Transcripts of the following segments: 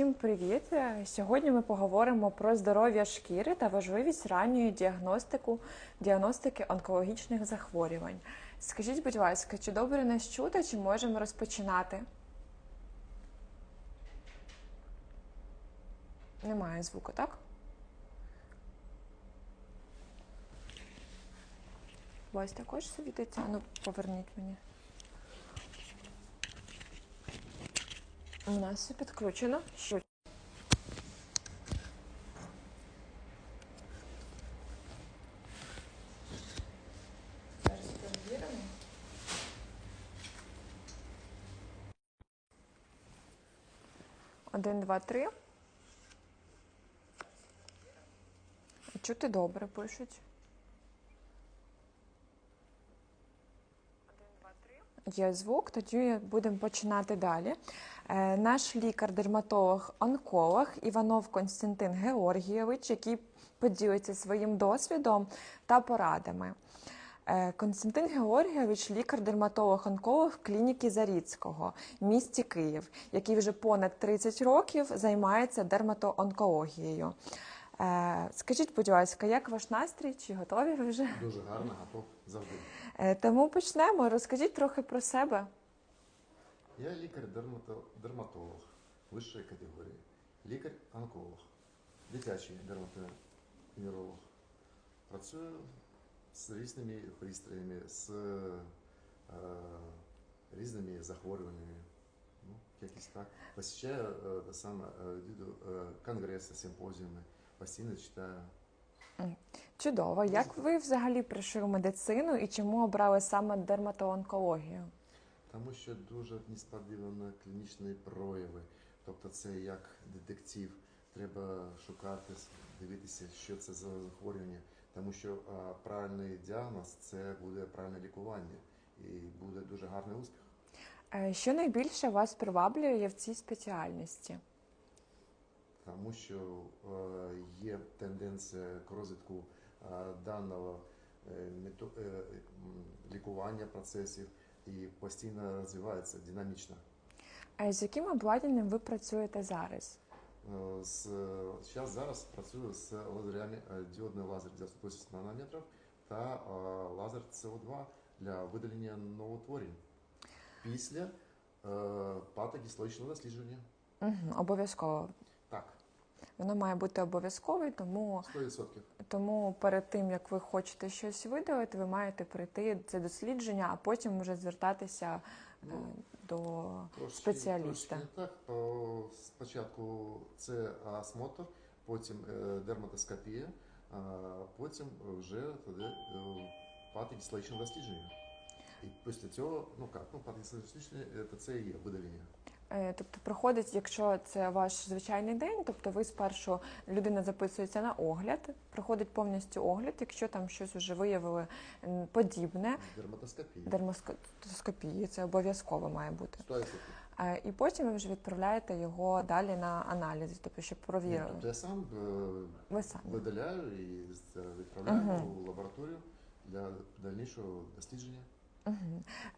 Всім привіт! Е, Сьогодні ми поговоримо про здоров'я шкіри та важливість ранньої діагностику, діагностики онкологічних захворювань. Скажіть, будь ласка, чи добре нас чути, чи можемо розпочинати? Немає звуку, так? У також світиться? Ну, поверніть мені. У нас все підключено. Один, два, три. Чути добре пишуть. Є звук, тоді будемо починати далі. Е, Наш лікар-дерматолог-онколог Іванов Константин Георгійович, який поділиться своїм досвідом та порадами. Е, Константин Георгійович, лікар-дерматолог-онколог клініки Заріцького місті Київ, який вже понад 30 років займається дерматоонкологією. Е, Скажіть, будь ласка, як ваш настрій? Чи готові ви вже? Дуже гарно, готов завжди. Е, Тому почнемо. Розкажіть трохи про себе. Я лікар-дерматолог вищої категорії, лікар-онколог, дитячий дерматовенеролог. Працюю з різними пристроями, з е, різними захворюваннями. Ну, якось так. Посещаю е, саме, е, е, конгреси, симпозіуми, постійно читаю. Чудово. Як ви взагалі прийшли в медицину і чому обрали саме дерматоонкологію? Тому що дуже несподівані клінічні прояви. Тобто це як детектив. Треба шукати, дивитися, що це за захворювання. Тому що а, правильний діагноз це буде правильне лікування і буде дуже гарний успіх. Е, Що найбільше вас приваблює в цій спеціальності? Тому що е, є тенденція к розвитку е, даного е, лікування процесів і постійно розвивається динамічно. Е, З яким обладнанням ви працюєте зараз? З, зараз, зараз працюю з діодний лазер для 180 нанометрів та лазер СО2 для видалення новотворень після патогістологічного дослідження. Угу, обов'язково. Воно має бути обов'язковим, тому, 100%. тому перед тим як ви хочете щось видалити, ви маєте пройти це дослідження, а потім вже звертатися е, Ну, до Трошки, спеціаліста. трошки не так. То спочатку це осмотр, потім е, дерматоскопія, а потім вже тоді е, патогістологічне дослідження. І після цього, ну як, ну дослідження це, і є видалення. Е, Тобто проходить, якщо це ваш звичайний день, тобто ви спершу людина записується на огляд, проходить повністю огляд, якщо там щось вже виявили подібне, Дерматоскопія. дермоскопії, це обов'язково має бути. 100%. Е, І потім ви вже відправляєте його далі на аналізи, тобто щоб Ні, провірили. тобто я сам е, Ви самі. видаляю і відправляю Мгм. у лабораторію для дальнішого дослідження.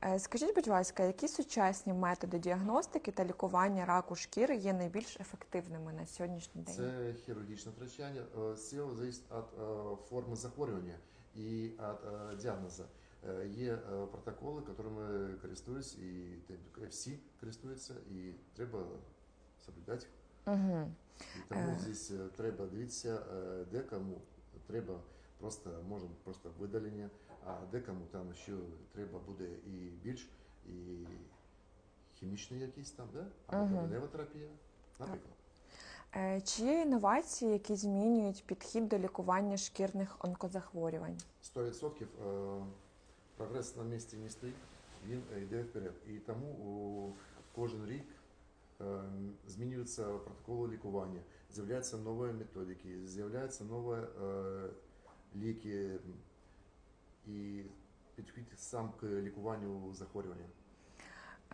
Е, Скажіть, будь ласка, які сучасні методи діагностики та лікування раку шкіри є найбільш ефективними на сьогоднішній день? Це хірургічне втручання. Е, Все залежить від е, форми захворювання і від е, діагнозу. Є протоколи, якими користуюсь, і всі користуються, і треба соблюдати. Угу. І тому здесь треба дивитися, де кому треба просто може просто видалення, а де кому там ще треба буде і більш, і хімічний якийсь там, да? або Мгм. променева терапія, наприклад. Е, Чи є інновації, які змінюють підхід до лікування шкірних онкозахворювань? 100% е, прогрес на місці не стоїть, він е, йде вперед. І тому о, кожен рік е, змінюються протоколи лікування, з'являються нові методики, з'являються нові е, ліки і підхід сам к лікуванню захворювання.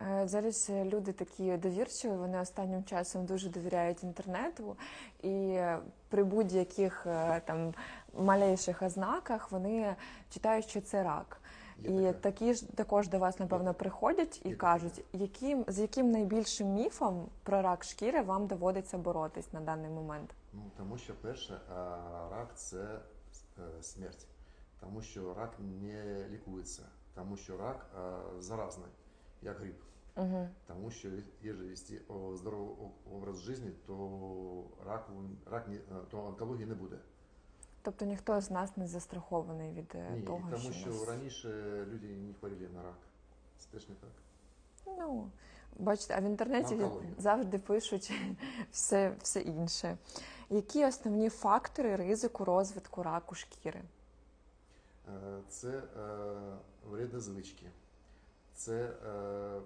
Е, Зараз е, люди такі довірчиві, вони останнім часом дуже довіряють інтернету, і при будь-яких е, там малейших ознаках вони читають, що це рак. Є І такі ж також до вас, напевно, приходять і Є кажуть, яким, з яким найбільшим міфом про рак шкіри вам доводиться боротись на даний момент? Ну, тому що перше, рак це смерть. Тому що рак не лікується, тому що рак а, заразний, як грип. Угу. Тому що якщо вести здоровий образ життя, то рак не, е, то онкології не буде. Тобто ніхто з нас не застрахований від е, Ні, того, тому що нас- раніше люди не хворіли на рак. Це теж не так. Ну, бачите, а в інтернеті завжди пишуть все, все інше. Які основні фактори ризику розвитку раку шкіри? Е, Це е, вредні звички, це е,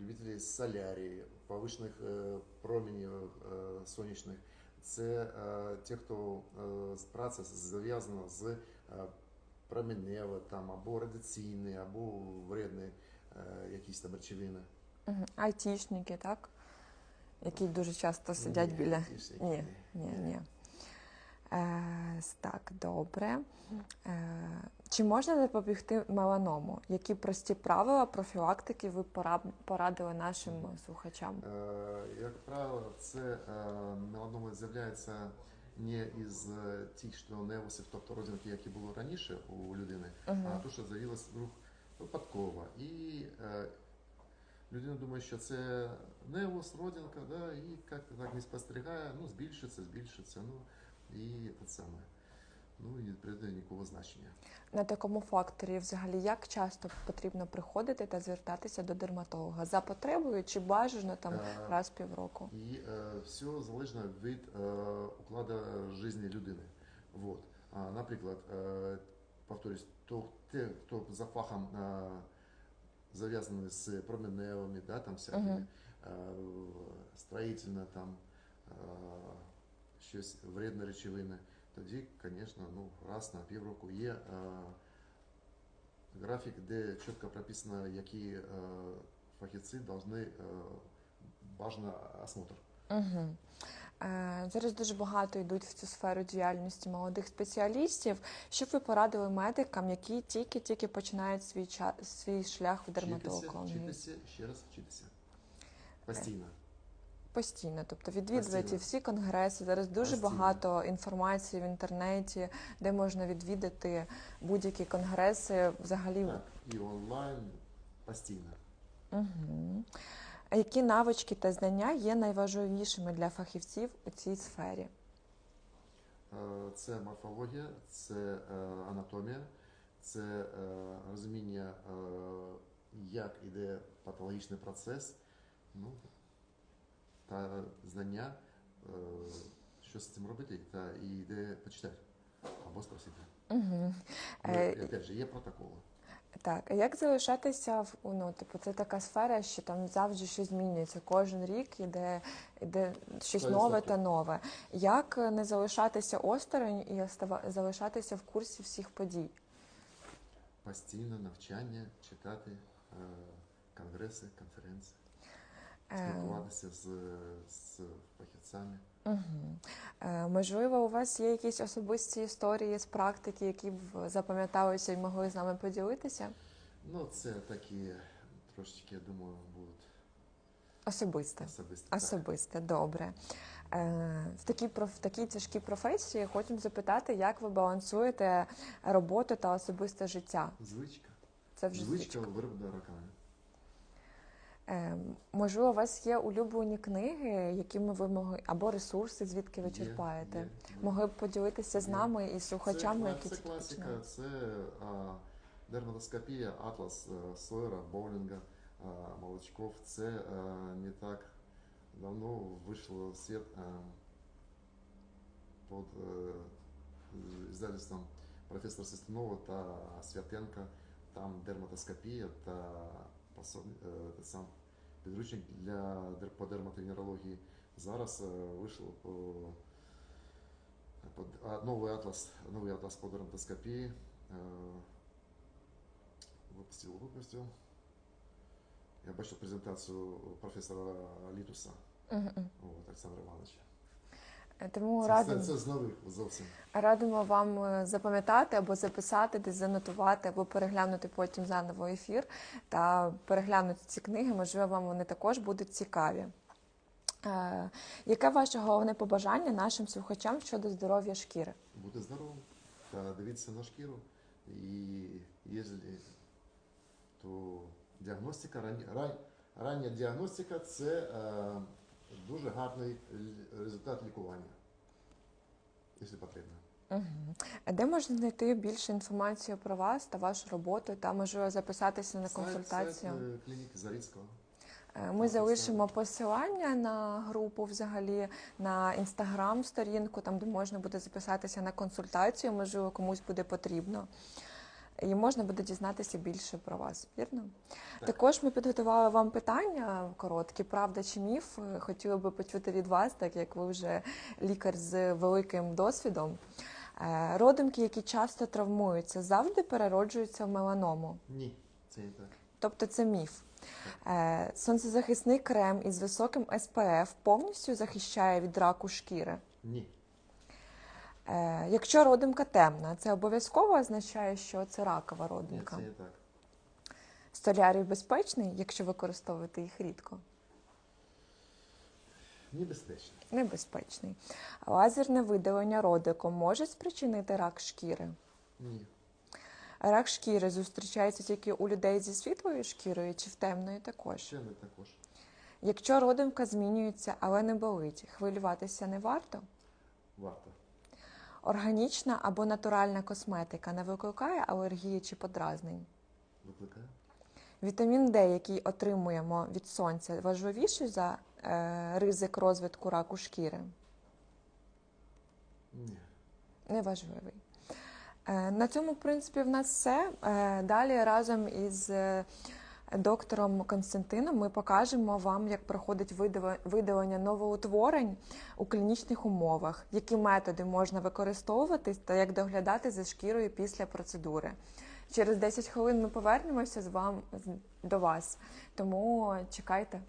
любителі солярії, повишених е, променів сонячних, це ті, хто з- праця зв'язана з там, або радіаційні, або вредні якісь там речовини. Айтішники, так? Які дуже часто сидять Ні, біля. Ні, ні, ні. Е, так, добре. Е, чи можна запобігти меланому? Які прості правила профілактики ви пора- порадили нашим слухачам? Е, Як правило, це е, меланома з'являється не із е, що невусів, тобто родинки, які були раніше у людини, а то, що з'явилось вдруг випадково. І е, людина думає, що це невус, родинка, да, і як-то так не спостерігає, ну, збільшиться, збільшиться, ну, і те саме. Ну, і не придає нікого значення. На такому факторі взагалі як часто потрібно приходити та звертатися до дерматолога? За потребою чи бажано там Е, раз в півроку? І е, все залежно від е, укладу життя людини. Вот. А, наприклад, е, повторюсь, то, те, хто за фахом е, зав'язаний з променевими, да, там всякими, Мгм. е, строїтельно, там, е, щось вредні речовини, тоді, звісно, ну, раз на півроку є е, графік, де чітко прописано, які е, фахівці повинні е, бажано осмотр. Угу. Е, зараз дуже багато йдуть в цю сферу діяльності молодих спеціалістів. Що б ви порадили медикам, які тільки-тільки починають свій ча- свій шлях в Вчитися, дерматологію? вчитися, ще раз вчитися. Постійно. Постійно, тобто Постійно. всі конгреси. Зараз дуже Постійно. багато інформації в інтернеті, де можна відвідати будь-які конгреси. Взагалі, Так, і онлайн постійно. угу. які навички та знання є найважливішими для фахівців у цій сфері? Е, Це морфологія, це е, анатомія, це е, розуміння, як іде патологічний процес, ну, та знання, е, що з цим робити, та і де почитати або спросити. Угу. Ну, Е, опять же, є протоколи. Так, а як залишатися в ну, типу, це така сфера, що там завжди щось змінюється. Кожен рік іде, іде щось нове та нове. Як е, не залишатися осторонь і залишатися в курсі всіх подій? Постійно навчання, читати е, конгреси, конференції, Е, спілкуватися з, з фахівцями. угу. е, можливо, у вас є якісь особисті історії з практики, які б запам'яталися і могли з нами поділитися? Ну, це такі трошечки, я думаю, будуть Особисте. особисті. так. Особисте, добре. Е, в, такій, проф- в такій тяжкій професії хочемо запитати, як ви балансуєте роботу та особисте життя? Звичка. Це вже Звичка звичка. виробна раковина. Е, можливо, у вас є улюблені книги, якими ви могли, або ресурси, звідки ви черпаєте? є, є. Могли б поділитися з Є. нами і слухачами, це, які це класика, це а, дерматоскопія, атлас а, Сойера, Боулінга, а, Молочков. Це а, не так давно вийшло в світ а, під е, издательством професора Сестунова та Святенка. Там дерматоскопія та е, сам підручник для дер- по дерматовенерології. Зараз е, вийшло по под, а, новый атлас, новый атлас по дерматоскопии. Э, выпустил, выпустил. Я бачив презентацію професора Літуса, Мгм. от, Олександра Івановича. Е, Тому Це, радимо, це, це з нових зовсім. радимо вам е, запам'ятати або записати, десь занотувати, або переглянути потім заново ефір та переглянути ці книги. Можливо, вам вони також будуть цікаві. Е, Яке ваше головне побажання нашим слухачам щодо здоров'я шкіри? Бути здоровим та дивитися на шкіру. І якщо, то діагностика, рання, ран- рання діагностика це е, дуже гарний результат лікування, якщо потрібно. А Де можна знайти більше інформації про вас та вашу роботу, та можливо записатися на консультацію? Сайт е, клініки Зарицького. Е, Ми залишимо посилання на групу взагалі на інстаграм-сторінку, там де можна буде записатися на консультацію, можливо, комусь буде потрібно. І можна буде дізнатися більше про вас, вірно? Так. Також ми підготували вам питання короткі, правда чи міф. Хотіли би почути від вас, так як ви вже лікар з великим досвідом. Е, Родимки, які часто травмуються, завжди перероджуються в меланому. Ні, це не так. Тобто це міф. Е, Сонцезахисний крем із високим СПФ повністю захищає від раку шкіри. Ні. Е, Якщо родимка темна, це обов'язково означає, що це ракова Ні, родимка. це не так. Столярій безпечний, якщо використовувати їх рідко. Небезпечно. Небезпечний. Лазерне видалення родиком може спричинити рак шкіри. Ні. Рак шкіри зустрічається тільки у людей зі світлою шкірою чи в темної також. Не також. Якщо родимка змінюється, але не болить, хвилюватися не варто. Варто. Органічна або натуральна косметика не викликає алергії чи подразнень. Викликає? Вітамін Д, який отримуємо від сонця, важливіший за е, ризик розвитку раку шкіри. Ні. Неважливий. Е, на цьому, в принципі, в нас все. Е, далі разом із е, доктором Константином ми покажемо вам, як проходить видалення новоутворень у клінічних умовах, які методи можна використовувати та як доглядати за шкірою після процедури. Через 10 хвилин ми повернемося з вам до вас, тому чекайте.